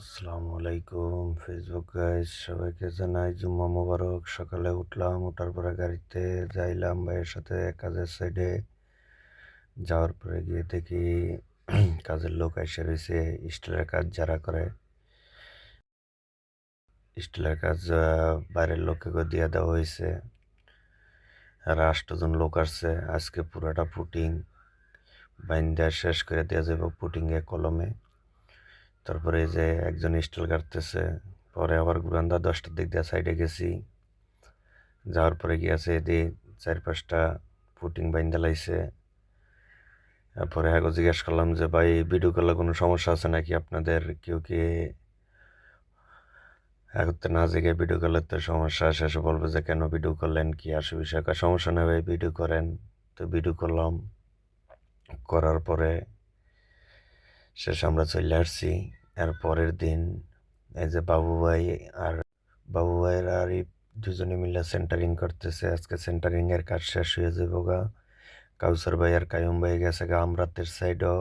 আসসালামু আলাইকুম Facebook guys সবাইকে জানাই জুম্মা মোবারক। সকালে উঠলাম ওঠার পরে গাড়িতে যাইলাম ভাইয়ের সাথে কাজের সাইডে যাওয়ার পরে গিয়ে দেখি কাজের লোক এসে রয়েছে, স্টিলের কাজ যারা করে। স্টিলের কাজ বাইরের লোককে দিয়ে দেওয়া হয়েছে। আর আষ্টজন লোক আসছে, আজকে পুরাটা পুটিং বাইন্দা শেষ করে দেওয়া যাবে পুটিংয়ে কলমে। তারপরে এই যে একজন স্টিল কাটতেছে পরে আবার গুরান্দা দশটার দিক দিয়ে সাইডে গেছি। যাওয়ার পরে গিয়েছে এদি চার পাঁচটা ফুটিং বাইন্দা লাইছে। তারপরে হ্যাঁ জিজ্ঞেস করলাম যে, ভাই ভিডিও করলে কোনো সমস্যা আছে নাকি আপনাদের? কেউ কি এখন তো না জেগে ভিডিও কলের তো সমস্যা শেষে বলবে যে, কেন ভিডিও করলেন কি আসে বিষয়? সমস্যা নেই ভাই ভিডিও করেন। তো ভিডিও করলাম। করার পরে শেষে আমরা চলে আসছি। এর পরের দিন এই যে বাবু ভাই আর বাবু ভাইয়ের আর দুজনে মিলে সেন্টারিং করতেছে। আজকে সেন্টারিং এর কাজ শেষ হয়ে যাব গা। কাউসার ভাই আর কায়ুম ভাই গেছে গা আমরাতের সাইডও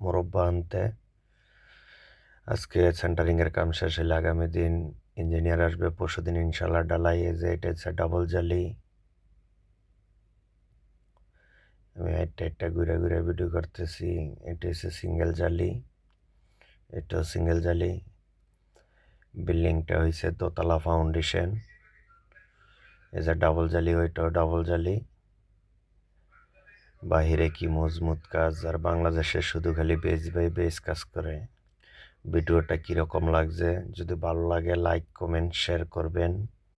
মোরব্বা আনতে। আজকে সেন্টারিং এর কাম শেষ হলে আগামী দিন ইঞ্জিনিয়ার আসবে পরশু দিন ইনশাল্লাহ ডালাই এই যে এটা হচ্ছে ডাবল জালি আমি একটা একটা ঘুরে ঘুরে ভিডিও করতেছি। এটা হচ্ছে সিঙ্গেল জালি এটাও সিঙ্গেল জালি বিল্ডিংটা হয়েছে দোতলা ফাউন্ডেশন যে ডাবল জালি ওইটাও ডাবল জালি বাহিরে কি মজবুত কাজ, আর বাংলাদেশে শুধু খালি বেজ বাই বেজ কাজ করে। ভিডিওটা কীরকম লাগছে? যদি ভালো লাগে লাইক কমেন্ট শেয়ার করবেন।